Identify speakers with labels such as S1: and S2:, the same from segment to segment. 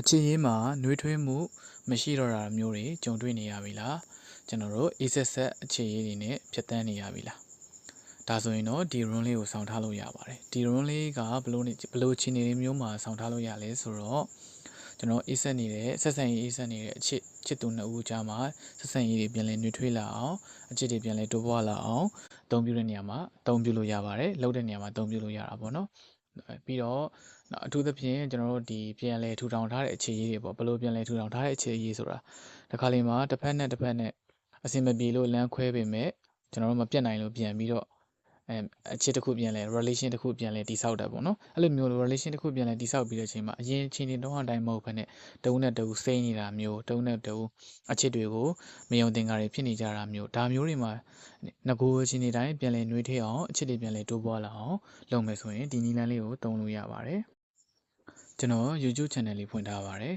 S1: အခြေရေးမှာနှွေးထွေးမှု မရှိတော့တာမျိုးတွေကြုံတွေ့နေရပြီလားကျွန်တော်တို့အေးဆက်ဆက်အခြေရေးတွေနဲ့ဖြတ်တန်းနေရပြီလားဒါဆိုရင်တော့ဒီ run လေးကိုဆောင်းထားလို့ရပါတယ်ဒီ run လေးကဘလို့နေဘလို့ခြေနေမျိုးမှာဆောင်းထားလို့ရလဲဆိုတော့ကျွန်တော်အေးဆက်နေတဲ့ဆက်ဆံရေးအေးဆက်နေတဲ့အချစ်ချစ်သူနှစ်ဦးကြားမှာဆက်ဆံရေးတွေပြန်လည်နှွေးထွေးလာအောင်အချစ်တွေပြန်လည်တိုးပွားလာအောင်အသုံးပြုတဲ့နေရာမှာအသုံးပြုလို့ရပါတယ်လှုပ်တဲ့နေရာမှာအသုံးပြုလို့ရတာပေါ့နော်အဲ ပြီးတော့နောက်အထူးသဖြင့်ကျွန်တော်တို့ဒီပြန်လည်ထူထောင်ထားတဲ့အခြေရေးတွေပေါ့ဘယ်လိုပြန်လည်ထူထောင်ထားတဲ့အခြေရေးဆိုတာတစ်ခါလေမှာတစ်ဖက်နဲ့တစ်ဖက်နဲ့အဆင်မပြေလို့လမ်းခွဲပေမဲ့ကျွန်တော်တို့မပြတ်နိုင်လို့ပြန်ပြီးတော့ အဲအခြေတစ်ခုပြန်လဲ relation တစ်ခုပြန်လဲတိဆောက်တာပေါ့နော်အဲ့လိုမျိုး relation တစ်ခုပြန်လဲတိဆောက်ပြီးတဲ့အချိန်မှာအရင်အချိန်တွေတော့အတိုင်းမဟုတ်ဘဲနဲ့တဦးနဲ့တဦးစိမ့်နေတာမျိုးတဦးနဲ့တဦးအချစ်တွေကိုမယုံသင်္ကာတွေဖြစ်နေကြတာမျိုးဒါမျိုးတွေမှာငကိုအချိန်တွေတိုင်းပြန်လဲနှွေးထွေးအောင်အချစ်တွေပြန်လဲတိုးပွားလာအောင်လုပ်မယ်ဆိုရင်ဒီနည်းလမ်းလေးကိုသုံးလို့ရပါတယ်ကျွန်တော် YouTube channel လေးဖွင့်ထားပါတယ်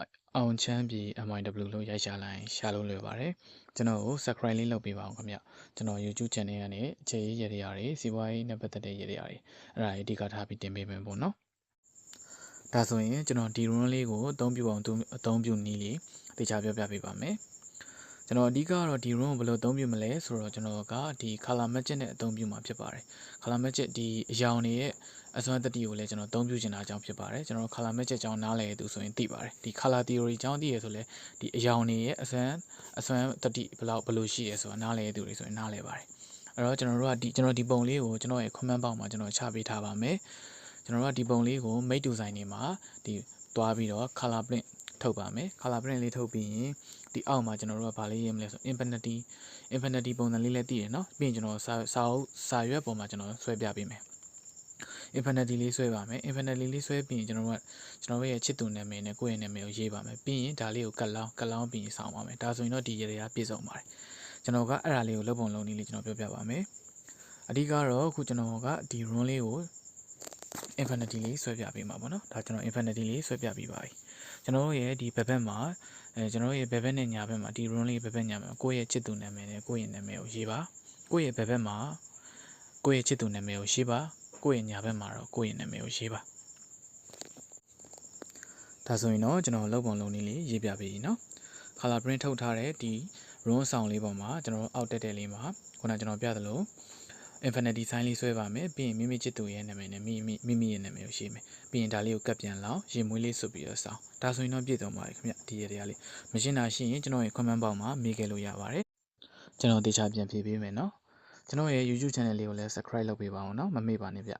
S1: အအောင်ချမ်းပြည် MIW လို့ရိုက်ရှာလိုက်ရှာလို့လွယ်ပါတယ်ကျွန်တော်ကို subscribe လေးလုပ်ပေးပါအောင်ခင်ဗျကျွန်တော် YouTube channel ကနေအခြေရေးရရတွေစီးပွားရေးနဲ့ပတ်သက်တဲ့ရရတွေအဲ့ဒါတွေအဓိကထားပြီးတင်ပေးမယ်ပေါ့နော်ဒါဆိုရင်ကျွန်တော်ဒီ run လေးကိုအသုံးပြုအောင်သူအသုံးပြုနည်းလေးတေချာပြောပြပေးပါမယ် ကျွန်တော်အဓိကကတော့ဒီ room ကိုဘယ်လိုအသုံးပြုမလဲဆိုတော့ကျွန်တော်ကဒီ color magic နဲ့အသုံးပြုမှာဖြစ်ပါတယ် color magic ဒီအယောင်တွေရဲ့အစွမ်းတတိကိုလည်းကျွန်တော်အသုံးပြုချင်တာအကြောင်းဖြစ်ပါတယ်ကျွန်တော် color magic အကြောင်းနားလည်သူဆိုရင်သိပါတယ်ဒီ color theory အကြောင်းသိရဆိုလဲဒီအယောင်တွေရဲ့အစွမ်းအစွမ်းတတိဘယ်လောက်ဘယ်လိုရှိရဲဆိုတာနားလည်သူတွေဆိုရင်နားလည်ပါတယ်အဲ့တော့ကျွန်တော်တို့ကဒီကျွန်တော်ဒီပုံလေးကိုကျွန်တော်ရဲ့ comment box မှာကျွန်တော်ချပေးထားပါမယ်ကျွန်တော်တို့ကဒီပုံလေးကို mate design တွေမှာဒီသွားပြီးတော့ color print ထုတ်ပါမယ် color print လေးထုတ်ပြီးရင်ဒီအောက်မှာကျွန်တော်တို့ကဗာလေးရေးမလဲဆို infinity infinity ပုံစံလေးလည်းတည်တယ်เนาะပြီးရင်ကျွန်တော်စာစာအုပ်စာရွက်ပုံမှာကျွန်တော်ဆွဲပြပေးမယ် infinity လေးဆွဲပါမယ် infinity လေးဆွဲပြီးရင်ကျွန်တော်တို့ကကျွန်တော်ရဲ့ချစ်သူနာမည်နဲ့ကိုယ့်ရဲ့နာမည်ကိုရေးပါမယ်ပြီးရင်ဒါလေးကိုကတ်လောင်းကတ်လောင်းပြီးရင်ဆောင်းပါမယ်ဒါဆိုရင်တော့ဒီရေတွေကပြည့်စုံပါတယ်ကျွန်တော်ကအဲ့ဒါလေးကိုလုပ်ပုံလုပ်နည်းလေးကျွန်တော်ပြောပြပါမယ်အဓိကတော့အခုကျွန်တော်ကဒီ run လေးကို infinity လေးဆွဲပြပေးမှာပေါ့နော်ဒါကျွန်တော် infinity လေးဆွဲပြပေးပါပြီကျွန်တော်ရဲ့ဒီဘက်ဘက်မှာအဲကျွန်တော်ရဲ့ဘက်ဘက်နဲ့ညာဘက်မှာဒီ run လေးဘက်ဘက်ညာဘက်ကိုယ့်ရဲ့ချစ်သူနာမည်နဲ့ကိုယ့်ရဲ့နာမည်ကိုရေးပါကိုယ့်ရဲ့ဘက်ဘက်မှာကိုယ့်ရဲ့ချစ်သူနာမည်ကိုရေးပါကိုယ့်ရဲ့ညာဘက်မှာတော့ကိုယ့်ရဲ့နာမည်ကိုရေးပါဒါဆိုရင်တော့ကျွန်တော်လောက်ပုံလုံးလေးရေးပြပေးရင်နော် color print ထုတ်ထားတဲ့ဒီ run ဆောင်လေးပေါ်မှာကျွန်တော်အောက်တက်တက်လေးမှာခုနကျွန်တော်ပြသလို infinity sign လေးဆွဲပါမယ်ပြီးရင်မိမိချစ်သူရဲ့နာမည်နဲ့မိမိမိမိရဲ့နာမည်ကိုရေးမယ်ပြီးရင်ဒါလေးကိုကပ်ပြန်လောက်ရင်မွေးလေးဆွပြီးတော့စောင်းဒါဆိုရင်တော့ပြည့်စုံပါတယ်ခင်ဗျဒီရေတရားလေးမရှင်းတာရှိရင်ကျွန်တော်ရဲ့ comment box မှာမေးခဲ့လို့ရပါတယ်ကျွန်တော်တေချာပြန်ဖြေပေးမယ်နော်ကျွန်တော်ရဲ့ YouTube channel လေးကိုလည်း subscribe လုပ်ပေးပါအောင်နော်မမေ့ပါနဲ့ဗျ